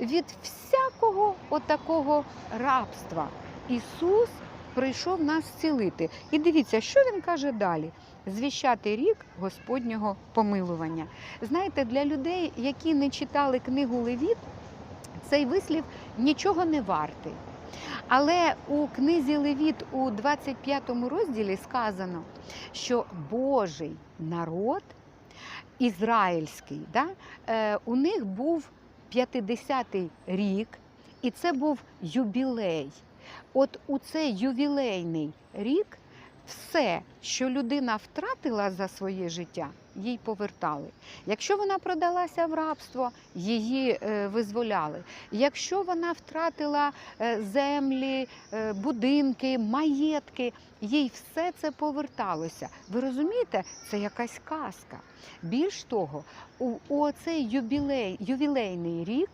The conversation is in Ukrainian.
від всякого отакого рабства. Ісус прийшов нас зцілити. І дивіться, що він каже далі: звіщати рік Господнього помилування. Знаєте, для людей, які не читали книгу Левіт, цей вислів нічого не вартий. Але у книзі Левіт у 25 розділі сказано, що Божий народ ізраїльський, да, е, у них був 50-й рік, і це був юбілей. От у цей ювілейний рік все, що людина втратила за своє життя, їй повертали. Якщо вона продалася в рабство, її е, визволяли. Якщо вона втратила е, землі, е, будинки, маєтки, їй все це поверталося. Ви розумієте, це якась казка. Більш того, у, у цей юбілей, ювілейний рік